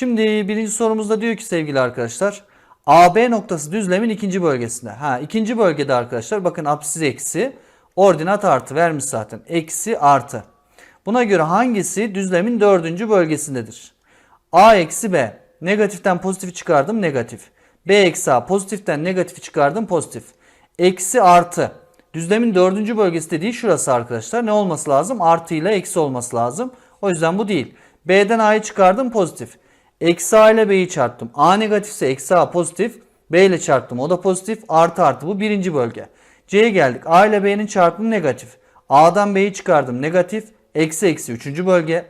Şimdi birinci sorumuzda diyor ki sevgili arkadaşlar. AB noktası düzlemin ikinci bölgesinde. Ha ikinci bölgede arkadaşlar bakın apsis eksi ordinat artı vermiş zaten. Eksi artı. Buna göre hangisi düzlemin dördüncü bölgesindedir? A eksi B. Negatiften pozitifi çıkardım negatif. B eksi A. Pozitiften negatifi çıkardım pozitif. Eksi artı. Düzlemin dördüncü bölgesi dediği şurası arkadaşlar. Ne olması lazım? Artı ile eksi olması lazım. O yüzden bu değil. B'den A'yı çıkardım pozitif. Eksi A ile B'yi çarptım. A negatifse eksi A pozitif. B ile çarptım. O da pozitif. Artı artı. Bu birinci bölge. C'ye geldik. A ile B'nin çarpımı negatif. A'dan B'yi çıkardım. Negatif. Eksi eksi. Üçüncü bölge.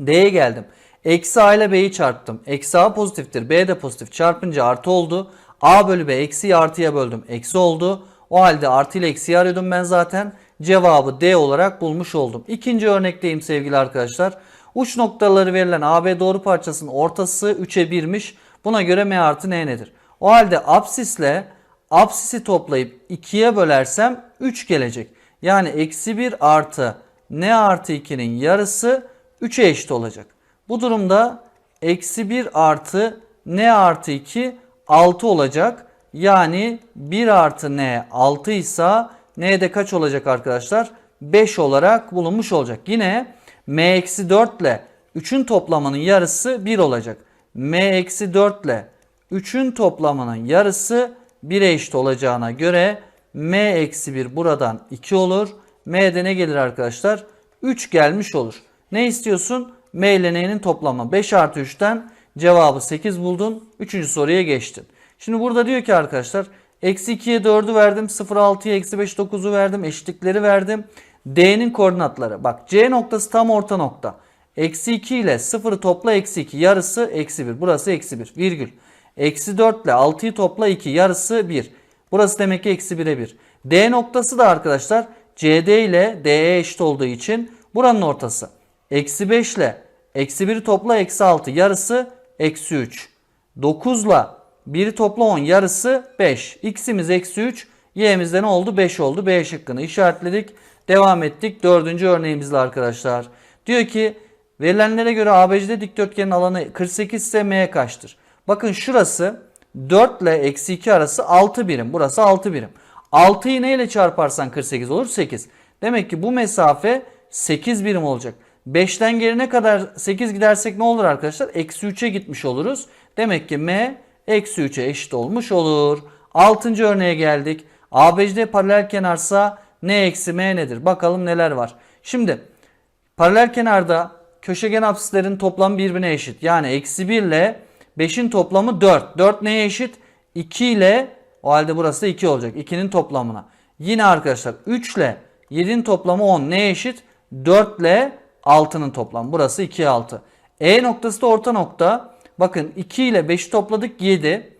D'ye geldim. Eksi A ile B'yi çarptım. Eksi A pozitiftir. B de pozitif. Çarpınca artı oldu. A bölü B eksiyi artıya böldüm. Eksi oldu. O halde artı ile eksiyi arıyordum ben zaten. Cevabı D olarak bulmuş oldum. İkinci örnekteyim sevgili arkadaşlar. Uç noktaları verilen AB doğru parçasının ortası 3'e 1'miş. Buna göre M artı N nedir? O halde absisle absisi toplayıp 2'ye bölersem 3 gelecek. Yani eksi 1 artı N artı 2'nin yarısı 3'e eşit olacak. Bu durumda eksi 1 artı N artı 2 6 olacak. Yani 1 artı N 6 ise N'de kaç olacak arkadaşlar? 5 olarak bulunmuş olacak. Yine M eksi 4 ile 3'ün toplamının yarısı 1 olacak. M eksi 4 ile 3'ün toplamının yarısı 1'e eşit olacağına göre M eksi 1 buradan 2 olur. M'de ne gelir arkadaşlar? 3 gelmiş olur. Ne istiyorsun? M ile N'nin toplamı 5 artı 3'ten cevabı 8 buldun. Üçüncü soruya geçtin. Şimdi burada diyor ki arkadaşlar eksi 2'ye 4'ü verdim. 0 6'ya eksi 5 9'u verdim. Eşitlikleri verdim. D'nin koordinatları. Bak C noktası tam orta nokta. Eksi 2 ile 0'ı topla eksi 2. Yarısı eksi 1. Burası eksi 1. Virgül. Eksi 4 ile 6'yı topla 2. Yarısı 1. Burası demek ki eksi 1'e 1. D noktası da arkadaşlar CD ile DE eşit olduğu için buranın ortası. Eksi 5 ile eksi 1'i topla eksi 6. Yarısı eksi 3. 9 ile 1'i topla 10. Yarısı 5. X'imiz eksi 3. Y'mizde ne oldu? 5 oldu. B şıkkını işaretledik. Devam ettik. Dördüncü örneğimizle arkadaşlar. Diyor ki verilenlere göre ABCD dikdörtgenin alanı 48 ise M kaçtır? Bakın şurası 4 ile eksi 2 arası 6 birim. Burası 6 birim. 6'yı neyle çarparsan 48 olur? 8. Demek ki bu mesafe 8 birim olacak. 5'ten geri ne kadar 8 gidersek ne olur arkadaşlar? Eksi 3'e gitmiş oluruz. Demek ki M eksi 3'e eşit olmuş olur. 6. örneğe geldik. ABCD paralel kenarsa N eksi M nedir? Bakalım neler var. Şimdi paralel kenarda köşegen apsislerin toplamı birbirine eşit. Yani eksi 1 ile 5'in toplamı 4. 4 neye eşit? 2 ile o halde burası da 2 olacak. 2'nin toplamına. Yine arkadaşlar 3 ile 7'nin toplamı 10. Neye eşit? 4 ile 6'nın toplamı. Burası 2'ye 6. E noktası da orta nokta. Bakın 2 ile 5'i topladık 7.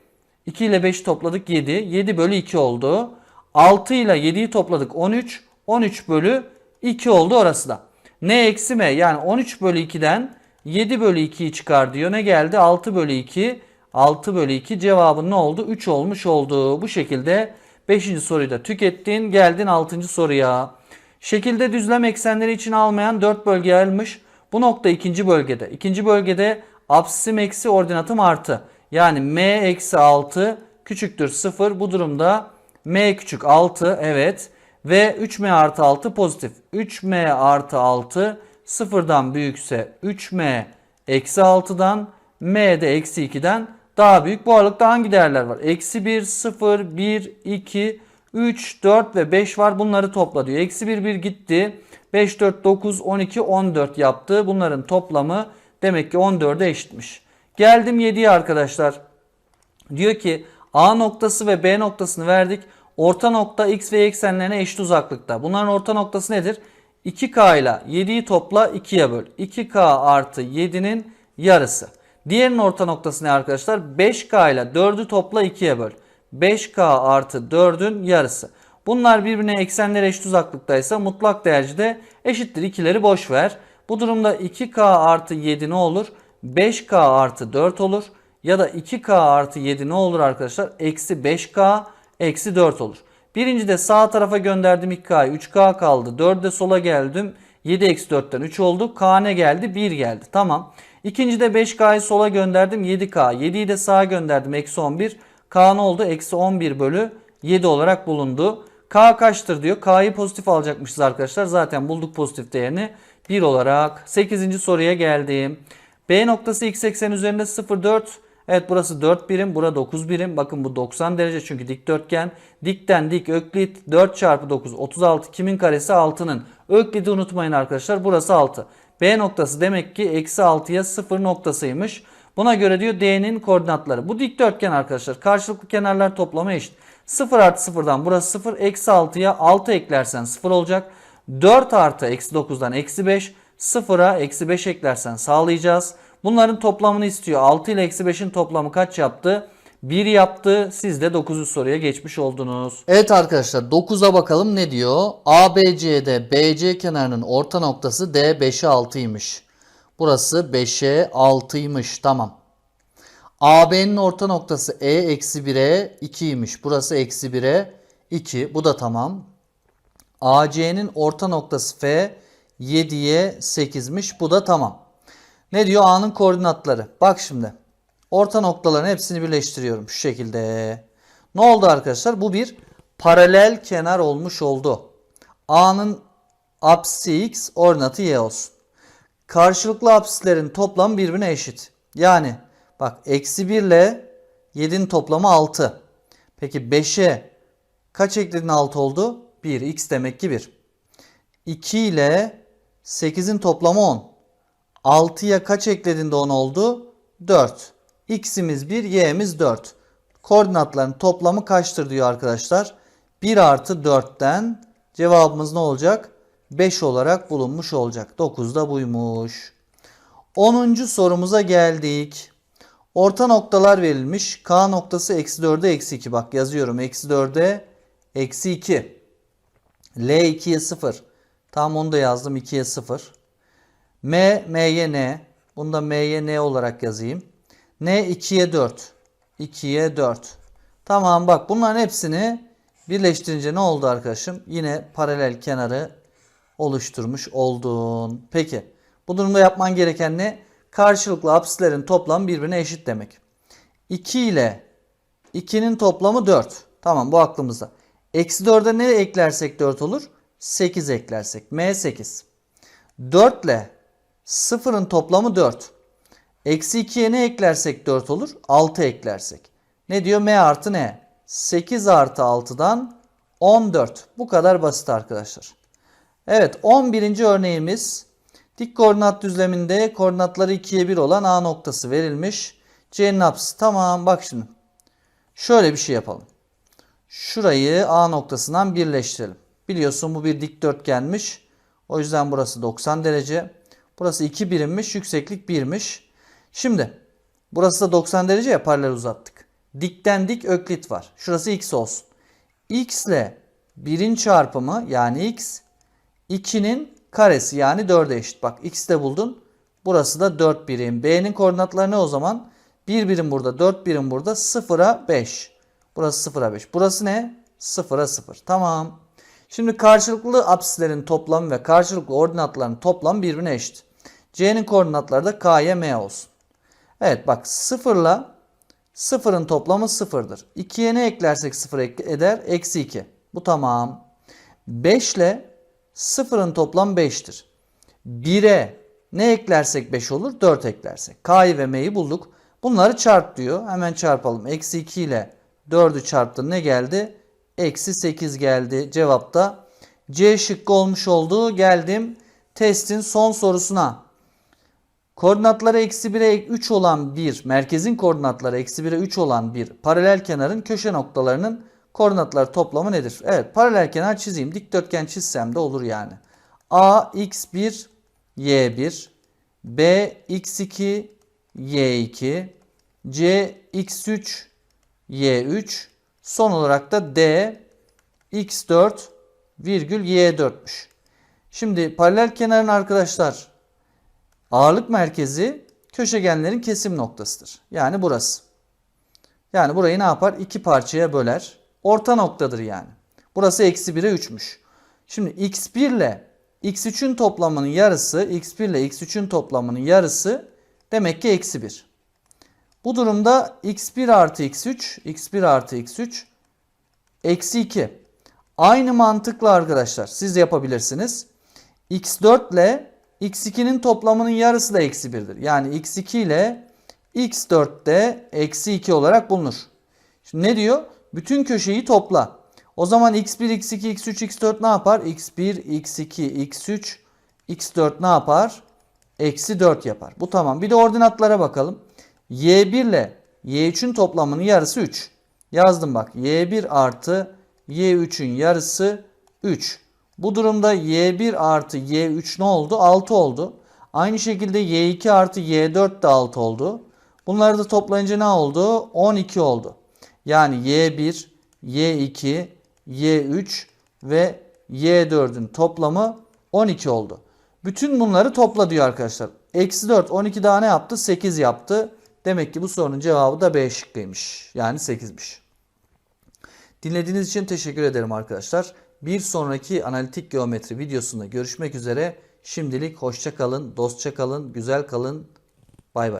2 ile 5'i topladık 7. 7 bölü 2 oldu. 6 ile 7'yi topladık 13. 13 bölü 2 oldu orası da. Ne eksi m yani 13 bölü 2'den 7 bölü 2'yi çıkar diyor. Ne geldi? 6 bölü 2. 6 bölü 2 cevabın ne oldu? 3 olmuş oldu. Bu şekilde 5. soruyu da tükettin. Geldin 6. soruya. Şekilde düzlem eksenleri için almayan 4 bölgeye ayrılmış. Bu nokta ikinci bölgede. İkinci bölgede absisim eksi ordinatım artı. Yani m eksi 6 küçüktür 0. Bu durumda m küçük 6 evet. Ve 3m artı 6 pozitif. 3m artı 6 sıfırdan büyükse 3m eksi 6'dan m de eksi 2'den daha büyük. Bu aralıkta hangi değerler var? Eksi 1, 0, 1, 2, 3, 4 ve 5 var. Bunları topla diyor. Eksi 1, 1 gitti. 5, 4, 9, 12, 14 yaptı. Bunların toplamı demek ki 14'e eşitmiş. Geldim 7'ye arkadaşlar. Diyor ki A noktası ve B noktasını verdik. Orta nokta x ve y eksenlerine eşit uzaklıkta. Bunların orta noktası nedir? 2K ile 7'yi topla 2'ye böl. 2K artı 7'nin yarısı. Diğerinin orta noktası ne arkadaşlar? 5K ile 4'ü topla 2'ye böl. 5K artı 4'ün yarısı. Bunlar birbirine eksenlere eşit uzaklıktaysa mutlak derecede eşittir. İkileri boş ver. Bu durumda 2K artı 7 ne olur? 5K artı 4 olur. Ya da 2K artı 7 ne olur arkadaşlar? Eksi 5K eksi 4 olur. Birinci de sağ tarafa gönderdim 2K'yı 3K kaldı. 4 de sola geldim. 7 eksi 4'ten 3 oldu. K ne geldi? 1 geldi. Tamam. İkincide 5K'yı sola gönderdim 7K. 7'yi de sağa gönderdim eksi 11. K ne oldu? Eksi 11 bölü 7 olarak bulundu. K kaçtır diyor. K'yı pozitif alacakmışız arkadaşlar. Zaten bulduk pozitif değerini. 1 olarak 8. soruya geldim. B noktası x eksen üzerinde 0,4. Evet burası 4 birim. Bura 9 birim. Bakın bu 90 derece çünkü dikdörtgen. Dikten dik öklit 4 çarpı 9 36. Kimin karesi? 6'nın. Öklidi unutmayın arkadaşlar. Burası 6. B noktası demek ki eksi 6'ya 0 noktasıymış. Buna göre diyor D'nin koordinatları. Bu dikdörtgen arkadaşlar. Karşılıklı kenarlar toplamı eşit. 0 artı 0'dan burası 0. Eksi 6'ya 6 eklersen 0 olacak. 4 artı eksi 9'dan eksi 5. 0'a eksi 5 eklersen sağlayacağız. Bunların toplamını istiyor. 6 ile eksi 5'in toplamı kaç yaptı? 1 yaptı. Siz de 9. soruya geçmiş oldunuz. Evet arkadaşlar 9'a bakalım ne diyor? ABC'de BC kenarının orta noktası D 5'e 6'ymış. Burası 5'e 6'ymış. Tamam. AB'nin orta noktası E eksi 1'e 2'ymiş. Burası eksi 1'e 2. Bu da tamam. AC'nin orta noktası F 7'ye 8'miş. Bu da tamam. Ne diyor? A'nın koordinatları. Bak şimdi. Orta noktaların hepsini birleştiriyorum şu şekilde. Ne oldu arkadaşlar? Bu bir paralel kenar olmuş oldu. A'nın apsisi x, ordinatı y olsun. Karşılıklı apsislerin toplamı birbirine eşit. Yani bak eksi 1 ile 7'nin toplamı 6. Peki 5'e kaç ekledin 6 oldu? 1. X demek ki 1. 2 ile 8'in toplamı 10. 6'ya kaç ekledin de 10 oldu? 4. X'imiz 1, Y'miz 4. Koordinatların toplamı kaçtır diyor arkadaşlar. 1 artı 4'ten cevabımız ne olacak? 5 olarak bulunmuş olacak. 9 da buymuş. 10. sorumuza geldik. Orta noktalar verilmiş. K noktası eksi 4'e eksi 2. Bak yazıyorum. Eksi 4'e eksi 2. L 2'ye 0. Tam onu da yazdım. 2'ye 0. M, M'ye N. Bunu da M'ye N olarak yazayım. N 2'ye 4. 2'ye 4. Tamam bak bunların hepsini birleştirince ne oldu arkadaşım? Yine paralel kenarı oluşturmuş oldun. Peki bu durumda yapman gereken ne? Karşılıklı apsislerin toplamı birbirine eşit demek. 2 ile 2'nin toplamı 4. Tamam bu aklımızda. Eksi 4'e ne eklersek 4 olur? 8 eklersek. M 8. 4 ile 0'ın toplamı 4. Eksi 2'ye ne eklersek 4 olur? 6 eklersek. Ne diyor? M artı ne? 8 artı 6'dan 14. Bu kadar basit arkadaşlar. Evet 11. örneğimiz dik koordinat düzleminde koordinatları 2'ye 1 olan A noktası verilmiş. C'nin apsisi tamam bak şimdi. Şöyle bir şey yapalım. Şurayı A noktasından birleştirelim. Biliyorsun bu bir dikdörtgenmiş. O yüzden burası 90 derece. Burası 2 birimmiş. Yükseklik 1'miş. Şimdi burası da 90 derece ya paralel uzattık. Dikten dik öklit var. Şurası x olsun. x ile 1'in çarpımı yani x 2'nin karesi yani 4'e eşit. Bak x de buldun. Burası da 4 birim. B'nin koordinatları ne o zaman? 1 birim burada 4 birim burada 0'a 5. Burası 0'a 5. Burası ne? 0'a 0. Tamam. Şimdi karşılıklı apsislerin toplamı ve karşılıklı ordinatların toplamı birbirine eşit. C'nin koordinatları da K'ya M olsun. Evet bak 0 ile 0'ın toplamı 0'dır. 2'ye ne eklersek 0 eder? Eksi 2. Bu tamam. 5 ile 0'ın toplamı 5'tir. 1'e ne eklersek 5 olur? 4 eklersek. K'yı ve M'yi bulduk. Bunları çarp diyor. Hemen çarpalım. Eksi 2 ile 4'ü çarptın ne geldi? Eksi 8 geldi. Cevapta C şıkkı olmuş oldu. Geldim testin son sorusuna. Koordinatları eksi 1'e 3 olan bir, merkezin koordinatları eksi 1'e 3 olan bir paralel kenarın köşe noktalarının koordinatları toplamı nedir? Evet paralel kenar çizeyim. Dikdörtgen çizsem de olur yani. A x1 y1 B x2 y2 C x3 y3 son olarak da D x4 virgül y4'müş. Şimdi paralel kenarın arkadaşlar ağırlık merkezi köşegenlerin kesim noktasıdır. Yani burası. Yani burayı ne yapar? İki parçaya böler. Orta noktadır yani. Burası eksi 1'e 3'müş. Şimdi x1 ile x3'ün toplamının yarısı x1 ile x3'ün toplamının yarısı Demek ki eksi 1. Bu durumda x1 artı x3, x1 artı x3 eksi 2. Aynı mantıkla arkadaşlar siz yapabilirsiniz. x4 ile x2'nin toplamının yarısı da eksi 1'dir. Yani x2 ile x4 de eksi 2 olarak bulunur. Şimdi ne diyor? Bütün köşeyi topla. O zaman x1, x2, x3, x4 ne yapar? x1, x2, x3, x4 ne yapar? Eksi 4 yapar. Bu tamam. Bir de ordinatlara bakalım. y1 ile y3'ün toplamının yarısı 3. Yazdım bak. y1 artı y3'ün yarısı 3. Bu durumda y1 artı y3 ne oldu? 6 oldu. Aynı şekilde y2 artı y4 de 6 oldu. Bunları da toplayınca ne oldu? 12 oldu. Yani y1, y2, y3 ve y4'ün toplamı 12 oldu. Bütün bunları topla diyor arkadaşlar. Eksi 4 12 daha ne yaptı? 8 yaptı. Demek ki bu sorunun cevabı da B şıkkıymış. Yani 8'miş. Dinlediğiniz için teşekkür ederim arkadaşlar. Bir sonraki analitik geometri videosunda görüşmek üzere. Şimdilik hoşça kalın, dostça kalın, güzel kalın. Bay bay.